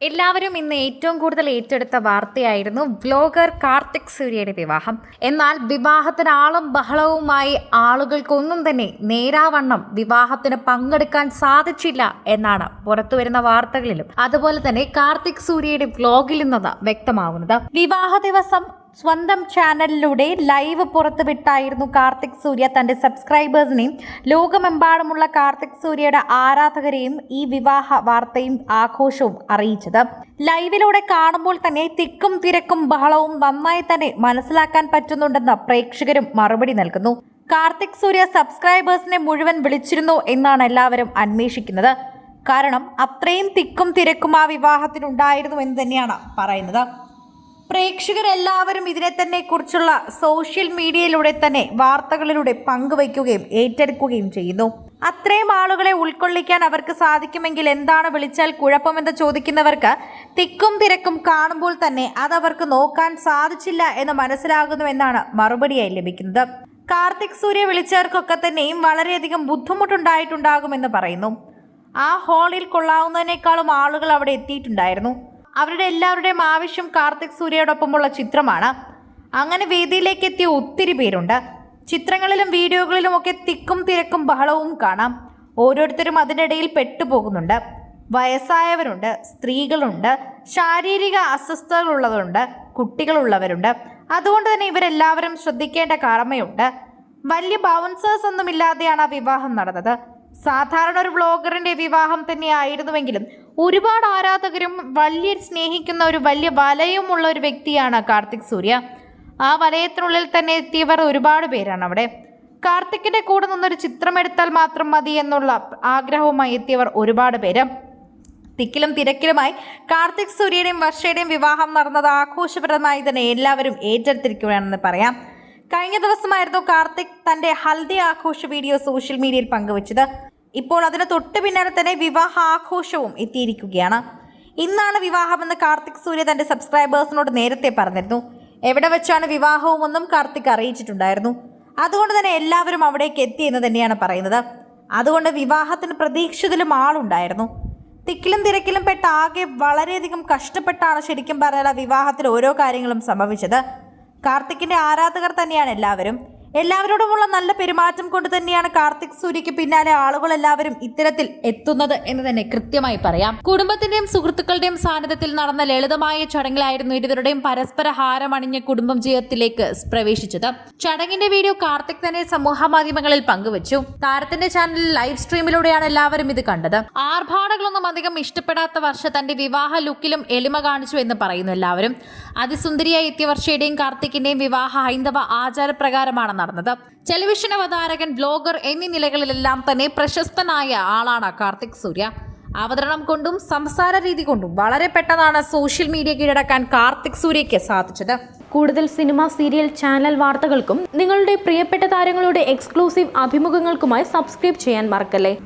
എല്ലാവരും ഇന്ന് ഏറ്റവും കൂടുതൽ ഏറ്റെടുത്ത വാർത്തയായിരുന്നു വ്ലോഗർ കാർത്തിക് സൂര്യയുടെ വിവാഹം. എന്നാൽ വിവാഹത്തിന് ആളും ബഹളവുമായി ആളുകൾക്കൊന്നും തന്നെ നേരാവണ്ണം വിവാഹത്തിന് പങ്കെടുക്കാൻ സാധിച്ചില്ല എന്നാണ് പുറത്തുവരുന്ന വാർത്തകളിലും. അതുപോലെ തന്നെ കാർത്തിക് സൂര്യയുടെ വ്ലോഗിൽ നിന്ന് വ്യക്തമാവുന്നത്. വിവാഹ ദിവസം സ്വന്തം ചാനലിലൂടെ ലൈവ് പുറത്തുവിട്ടായിരുന്നു കാർത്തിക് സൂര്യ തന്റെ സബ്സ്ക്രൈബേഴ്സിനെയും ലോകമെമ്പാടുമുള്ള കാർത്തിക് സൂര്യയുടെ ആരാധകരെയും ഈ വിവാഹ വാർത്തയും ആഘോഷവും അറിയിച്ചത്. ലൈവിലൂടെ കാണുമ്പോൾ തന്നെ തിക്കും തിരക്കും ബഹളവും നന്നായി തന്നെ മനസ്സിലാക്കാൻ പറ്റുന്നുണ്ടെന്ന് പ്രേക്ഷകരും മറുപടി നൽകുന്നു. കാർത്തിക് സൂര്യ സബ്സ്ക്രൈബേഴ്സിനെ മുഴുവൻ വിളിച്ചിരുന്നു എന്നാണ് എല്ലാവരും അന്വേഷിക്കുന്നത്. കാരണം അത്രയും തിക്കും തിരക്കും ആ വിവാഹത്തിനുണ്ടായിരുന്നു എന്ന് തന്നെയാണ് പറയുന്നത്. പ്രേക്ഷകരെല്ലാവരും ഇതിനെ തന്നെ കുറിച്ചുള്ള സോഷ്യൽ മീഡിയയിലൂടെ തന്നെ വാർത്തകളിലൂടെ പങ്കുവയ്ക്കുകയും ഏറ്റെടുക്കുകയും ചെയ്യുന്നു. അത്രയും ആളുകളെ ഉൾക്കൊള്ളിക്കാൻ അവർക്ക് സാധിക്കുമെങ്കിൽ എന്താണ് വിളിച്ചാൽ കുഴപ്പമെന്ന് ചോദിക്കുന്നവർക്ക് തിക്കും തിരക്കും കാണുമ്പോൾ തന്നെ അതവർക്ക് നോക്കാൻ സാധിച്ചില്ല എന്ന് മനസ്സിലാകുന്നുവെന്നാണ് മറുപടിയായി ലഭിക്കുന്നത്. കാർത്തിക് സൂര്യ വിളിച്ചവർക്കൊക്കെ തന്നെയും വളരെയധികം ബുദ്ധിമുട്ടുണ്ടായിട്ടുണ്ടാകുമെന്ന് പറയുന്നു. ആ ഹാളിൽ കൊള്ളാവുന്നതിനേക്കാളും ആളുകൾ അവിടെ എത്തിയിട്ടുണ്ടായിരുന്നു. അവരുടെ എല്ലാവരുടെയും ആവശ്യം കാർത്തിക് സൂര്യയോടൊപ്പമുള്ള ചിത്രമാണ്. അങ്ങനെ വേദിയിലേക്ക് എത്തിയ ഒത്തിരി പേരുണ്ട്. ചിത്രങ്ങളിലും വീഡിയോകളിലും ഒക്കെ തിക്കും തിരക്കും ബഹളവും കാണാം. ഓരോരുത്തരും അതിനിടയിൽ പെട്ടുപോകുന്നുണ്ട്. വയസ്സായവരുണ്ട് സ്ത്രീകളുണ്ട് ശാരീരിക അസ്വസ്ഥതകളുള്ളവരുണ്ട് കുട്ടികളുള്ളവരുണ്ട്. അതുകൊണ്ട് തന്നെ ഇവരെല്ലാവരും ശ്രദ്ധിക്കേണ്ട കടമയുണ്ട് വലിയ ബൗൺസേഴ്സ് ഒന്നുമില്ലാതെയാണ് ആ വിവാഹം നടന്നത്. സാധാരണ ഒരു വ്ളോഗറിന്റെ വിവാഹം തന്നെയായിരുന്നുവെങ്കിലും ഒരുപാട് ആരാധകരും വലിയ സ്നേഹിക്കുന്ന ഒരു വലിയ വലയുമുള്ള ഒരു വ്യക്തിയാണ് കാർത്തിക് സൂര്യ. ആ വലയത്തിനുള്ളിൽ തന്നെ എത്തിയവർ ഒരുപാട് പേരാണ് അവിടെ. കാർത്തിക്കിന്റെ കൂടെ നിന്നൊരു ചിത്രമെടുത്താൽ മാത്രം മതി എന്നുള്ള ആഗ്രഹവുമായി എത്തിയവർ ഒരുപാട് പേര്. തിക്കിലും തിരക്കിലുമായി കാർത്തിക് സൂര്യയുടെയും വർഷയുടെയും വിവാഹം നടന്നത് ആഘോഷപ്രദമായി തന്നെ എല്ലാവരും ഏറ്റെടുത്തിരിക്കുകയാണെന്ന് പറയാം. കഴിഞ്ഞ ദിവസമായിരുന്നു കാർത്തിക് തന്റെ ഹൽദി ആഘോഷ വീഡിയോ സോഷ്യൽ മീഡിയയിൽ പങ്കുവച്ചത്. ഇപ്പോൾ അതിന് തൊട്ട് പിന്നാലെ തന്നെ വിവാഹ ആഘോഷവും എത്തിയിരിക്കുകയാണ്. ഇന്നാണ് വിവാഹമെന്ന് കാർത്തിക് സൂര്യ തന്റെ സബ്സ്ക്രൈബേഴ്സിനോട് നേരത്തെ പറഞ്ഞിരുന്നു. എവിടെ വെച്ചാണ് വിവാഹവുമെന്നും കാർത്തിക് അറിയിച്ചിട്ടുണ്ടായിരുന്നു. അതുകൊണ്ട് തന്നെ എല്ലാവരും അവിടേക്ക് എത്തി എന്ന് തന്നെയാണ് പറയുന്നത്. അതുകൊണ്ട് വിവാഹത്തിന് പ്രതീക്ഷിതലും ആളുണ്ടായിരുന്നു. തിക്കിലും തിരക്കിലും പെട്ട ആകെ വളരെയധികം കഷ്ടപ്പെട്ടാണ് ശരിക്കും പറഞ്ഞാൽ വിവാഹത്തിൽ ഓരോ കാര്യങ്ങളും സംഭവിച്ചത്. കാർത്തിക്കിന്റെ ആരാധകർ തന്നെയാണ് എല്ലാവരും. എല്ലാവരോടുമുള്ള നല്ല പെരുമാറ്റം കൊണ്ട് തന്നെയാണ് കാർത്തിക് സൂര്യക്ക് പിന്നാലെ ആളുകൾ എല്ലാവരും ഇത്തരത്തിൽ എത്തുന്നത് എന്ന് തന്നെ കൃത്യമായി പറയാം. കുടുംബത്തിന്റെയും സുഹൃത്തുക്കളുടെയും സാന്നിധ്യത്തിൽ നടന്ന ലളിതമായ ചടങ്ങിലായിരുന്നു ഇരുവരുടെയും പരസ്പര ഹാരമണിഞ്ഞ കുടുംബം ജീവിതത്തിലേക്ക് പ്രവേശിച്ചത്. ചടങ്ങിന്റെ വീഡിയോ കാർത്തിക് തന്നെ സമൂഹ മാധ്യമങ്ങളിൽ പങ്കുവച്ചു. താരത്തിന്റെ ചാനലിൽ ലൈവ് സ്ട്രീമിലൂടെയാണ് എല്ലാവരും ഇത് കണ്ടത്. ആർഭാടകളൊന്നും അധികം ഇഷ്ടപ്പെടാത്ത വർഷ തന്റെ വിവാഹ ലുക്കിലും എളിമ കാണിച്ചു എന്ന് പറയുന്നു എല്ലാവരും. അതിസുന്ദരിയായി എത്തിയ വർഷയുടെയും കാർത്തിക്കിന്റെയും വിവാഹ ഹൈന്ദവ ആചാരപ്രകാരമാണ് നടന്നത്. ടെലിവിഷൻ അവതാരകൻ ബ്ലോഗർ എന്നീ നിലകളിലെല്ലാം തന്നെ പ്രശസ്തനായ ആളാണ് കാർത്തിക് സൂര്യ. അവതരണം കൊണ്ടും സംസാര രീതി കൊണ്ടും വളരെ പെട്ടെന്നാണ് സോഷ്യൽ മീഡിയ കീഴടക്കാൻ കാർത്തിക് സൂര്യയ്ക്ക് സാധിച്ചത്. കൂടുതൽ സിനിമ സീരിയൽ ചാനൽ വാർത്തകൾക്കും നിങ്ങളുടെ പ്രിയപ്പെട്ട താരങ്ങളുടെ എക്സ്ക്ലൂസീവ് അഭിമുഖങ്ങൾക്കുമായി സബ്സ്ക്രൈബ് ചെയ്യാൻ മറക്കല്ലേ?